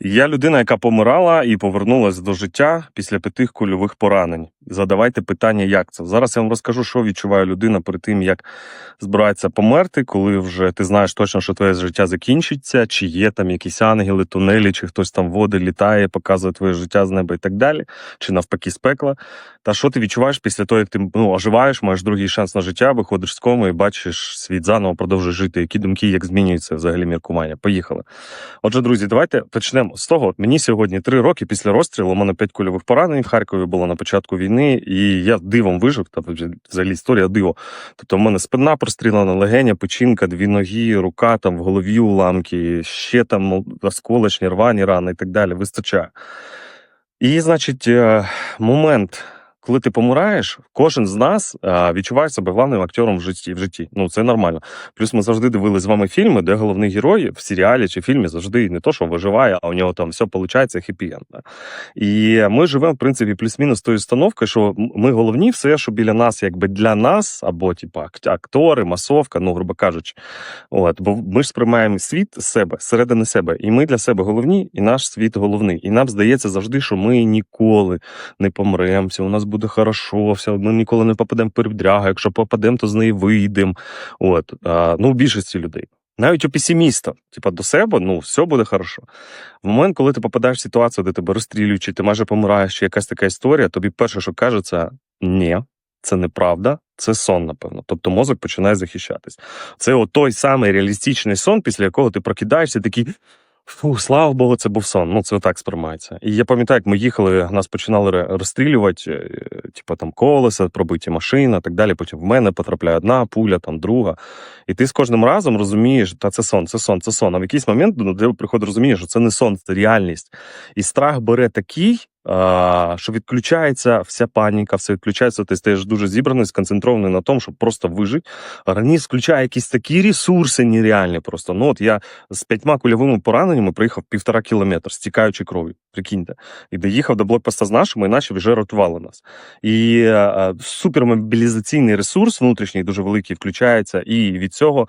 Я людина, яка помирала і повернулася до життя після п'яти кульових поранень. Задавайте питання, як це. Зараз я вам розкажу, що відчуває людина перед тим, як збирається померти, коли вже ти знаєш точно, що твоє життя закінчиться, чи є там якісь ангели, тунелі, чи хтось там води літає, показує твоє життя з неба і так далі, чи навпаки з пекла. Та що ти відчуваєш після того, як ти ну, оживаєш, маєш другий шанс на життя, виходиш з коми і бачиш світ заново, продовжуєш жити. Які думки, як змінюється взагалі міркування? Поїхали. Отже, друзі, давайте почнемо з того. Мені сьогодні три роки після розстрілу. У мене п'ять кульових поранень в Харкові було на початку війни, і я дивом вижив. Та взагалі історія диво. Тобто, в мене спина прострілена, легеня, печінка, дві ноги, рука там в голові уламки, ще там осколочні, рвані рани і так далі. Вистачає. І, значить, е, момент. Коли ти помираєш, кожен з нас відчуває себе главним актором в житті. В житті. Ну це нормально. Плюс ми завжди дивилися з вами фільми, де головний герой в серіалі чи фільмі завжди не то, що виживає, а у нього там все виходить хеппі-енд. І ми живемо, в принципі, плюс-мінус тою установкою, що ми головні, все, що біля нас, якби для нас, або типу, актори, масовка, ну, грубо кажучи. От, бо ми ж сприймаємо світ з себе, зсередини себе, і ми для себе головні, і наш світ головний. І нам здається завжди, що ми ніколи не помремо, все у нас буде хорошо, все, ми ніколи не попадемо в передрягу, якщо попадемо, то з неї вийдемо. От, а, ну, більшості людей. Навіть у песиміста, типа до себе, ну все буде хорошо. В момент, коли ти попадаєш в ситуацію, де тебе розстрілюють, чи ти майже помираєш, чи якась така історія, тобі перше, що кажеться, ні, це неправда, це сон, напевно. Тобто мозок починає захищатись. Це той самий реалістичний сон, після якого ти прокидаєшся, такий. Фу, слава Богу, це був сон. Ну, це так сприймається. І я пам'ятаю, як ми їхали, нас починали розстрілювати, типу там колеса, пробиті машина, так далі. Потім в мене потрапляє одна пуля, там друга. І ти з кожним разом розумієш, та це сон, це сон, це сон. А в якийсь момент ну, приходить розумієш, що це не сон, це реальність. І страх бере такий, що відключається вся паніка, все відключається. Ти стаєш дуже зібраний, сконцентрований на тому, щоб просто вижити. Організм включає якісь такі ресурси нереальні. Просто ну от я з п'ятьма кульовими пораненнями приїхав півтора кілометра, стікаючи кров'ю. Прикиньте, і доїхав до блокпоста з нашими, наші вже рятували нас. І е, супермобілізаційний ресурс внутрішній дуже великий включається, і від цього.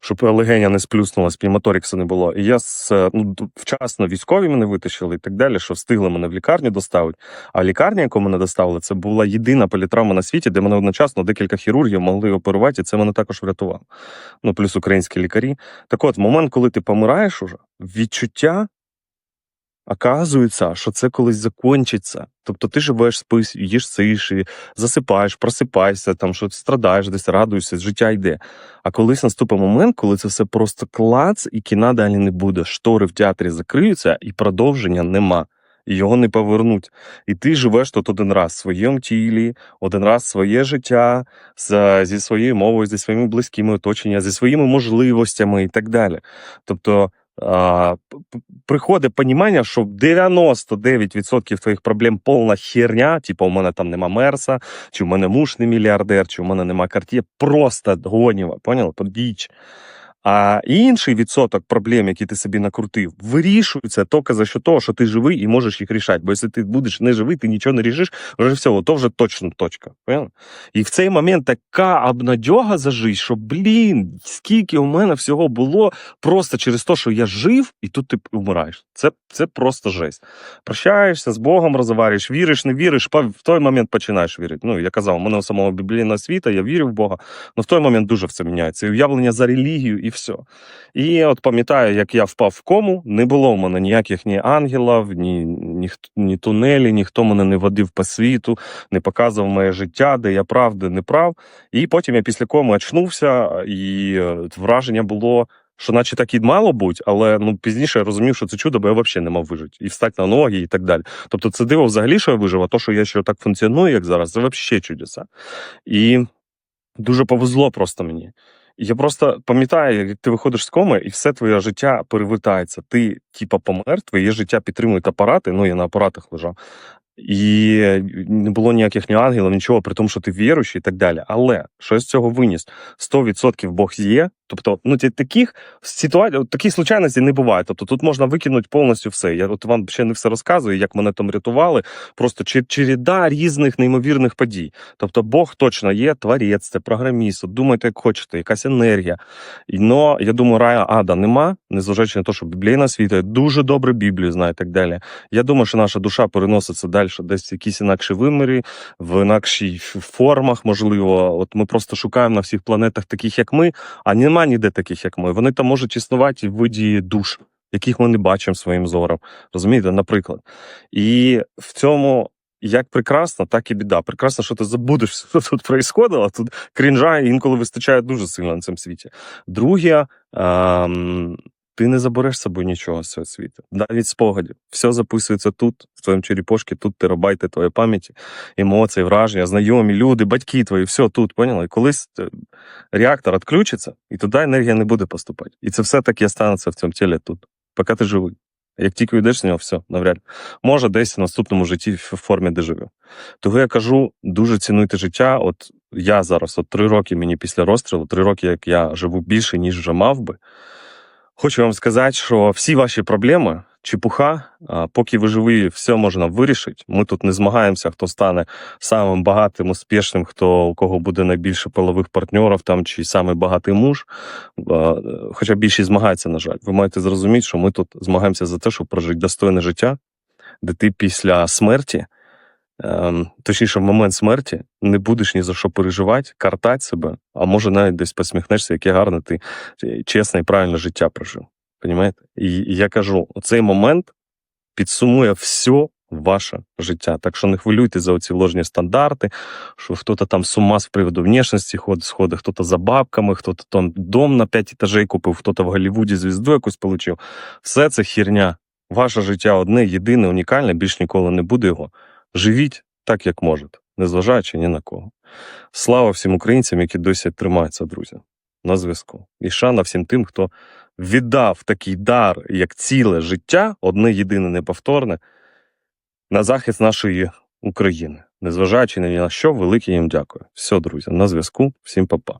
Щоб легеня не сплюснула, пневмоторікса не було. І я е, ну, вчасно військові мене витащили і так далі, що встигли мене в лікарню доставити. А лікарня, яку мене доставили, це була єдина політравма на світі, де мене одночасно декілька хірургів могли оперувати, і це мене також врятувало. Ну, плюс українські лікарі. Так от, момент, коли ти помираєш уже, відчуття Оказується, що це колись закінчиться. Тобто ти живеш, спиш, їш сиші, засипаєш, просипаєшся, там що страдаєш, десь радуєшся, життя йде. А колись наступить момент, коли це все просто клац, і кіна далі не буде. Штори в театрі закриються, і продовження нема. І його не повернуть. І ти живеш тут один раз в своєму тілі, один раз своє життя зі своєю мовою, зі своїми близькими оточеннями, зі своїми можливостями і так далі. Тобто а, приходить понімання, що 99% твоїх проблем повна херня, типу, у мене там нема мерса, чи у мене муж не мільярдер, чи у мене нема карті. просто гоніва, поняла? Діч. А інший відсоток проблем, які ти собі накрутив, вирішується тільки за що того, що ти живий і можеш їх рішати. Бо якщо ти будеш не живий, ти нічого не рішиш, вже все, то вже точно точка. Поняла? І в цей момент така обнадьога за життя, що блін, скільки у мене всього було просто через те, що я жив, і тут ти вмираєш. Це, це просто жесть. Прощаєшся з Богом, розварюєш, віриш, не віриш, в той момент починаєш вірити. Ну, я казав, у мене у самого біблійна освіта, я вірю в Бога, але в той момент дуже все міняється. І уявлення за релігію, і все. І от пам'ятаю, як я впав в кому, не було в мене ніяких ні ангелів, ні, ні, ні тунелі, ніхто мене не водив по світу, не показував моє життя, де я прав, де не прав. І потім я після коми очнувся, і е, враження було. Що наче так і мало бути, але ну пізніше я розумів, що це чудо, бо я взагалі не мав вижити. І встати на ноги, і так далі. Тобто це диво взагалі, що я вижив, а то, що я ще так функціоную, як зараз, це взагалі чудеса. І дуже повезло просто мені. Я просто пам'ятаю, як ти виходиш з коми, і все твоє життя перевертається. Ти, типа, помер, твоє життя підтримують апарати. Ну, я на апаратах лежав. І не було ніяких ні ангелів, нічого, при тому, що ти віруючий і так далі. Але що я з цього виніс? 100% Бог є. Тобто, ну таких ситуацій, таких случайностей не буває. Тобто тут можна викинути повністю все. Я от вам ще не все розказую, як мене там рятували. Просто чер- череда різних неймовірних подій. Тобто, Бог точно є, творець, це програміст. Думайте, як хочете, якась енергія. Но я думаю, рая ада нема, незважаючи на те, що біблійна світа дуже добре Біблію знаю і так далі. Я думаю, що наша душа переноситься далі, десь в якісь інакші вимірі, в інакшій формах, можливо. От ми просто шукаємо на всіх планетах таких, як ми, а нема ніде таких, як ми. Вони там можуть існувати в виді душ, яких ми не бачимо своїм зором. Розумієте, наприклад. І в цьому. Як прекрасно, так і біда. Прекрасно, що ти забудеш, що тут происходило. Тут крінжа інколи вистачає дуже сильно на цьому світі. Друге, ем, ти не забереш з собою нічого з цього світу. Навіть спогадів. Все записується тут, в твоєму черепошці, тут терабайти твоєї пам'яті, емоції, враження, знайомі, люди, батьки твої, все тут, поняли? І колись е, реактор відключиться, і туди енергія не буде поступати. І це все таки останеться в цьому тілі тут, поки ти живий. Як тільки йдеш з нього, все, навряд. Може, десь в наступному житті в формі деживю. Того я кажу, дуже цінуйте життя. От я зараз, от три роки мені після розстрілу, три роки, як я живу більше, ніж вже мав би. Хочу вам сказати, що всі ваші проблеми, чепуха, поки ви живі, все можна вирішити. Ми тут не змагаємося, хто стане самим багатим, успішним, хто у кого буде найбільше полових партнерів там чи самий багатий муж. Хоча більшість змагається, на жаль. Ви маєте зрозуміти, що ми тут змагаємося за те, щоб прожити достойне життя, де ти після смерті. Ем, точніше, в момент смерті не будеш ні за що переживати, картати себе, а може навіть десь посміхнешся, яке гарне ти е, чесне і правильне життя прожив. Понімаєте? І, я кажу: оцей момент підсумує все ваше життя. Так що не хвилюйте за оці ложні стандарти, що хтось там з ума з приводу внешності ходить, сходить, хтось за бабками, хтось там дом на п'ять етажей купив, хтось в Голлівуді звізду якусь отримав. Все це херня. Ваше життя одне, єдине, унікальне, більш ніколи не буде його. Живіть так, як можете, незважаючи ні на кого. Слава всім українцям, які досі тримаються, друзі, на зв'язку. І шана всім тим, хто віддав такий дар, як ціле життя, одне єдине неповторне, на захист нашої України. Незважаючи ні на що, велике їм дякую. Все, друзі, на зв'язку. Всім па-па.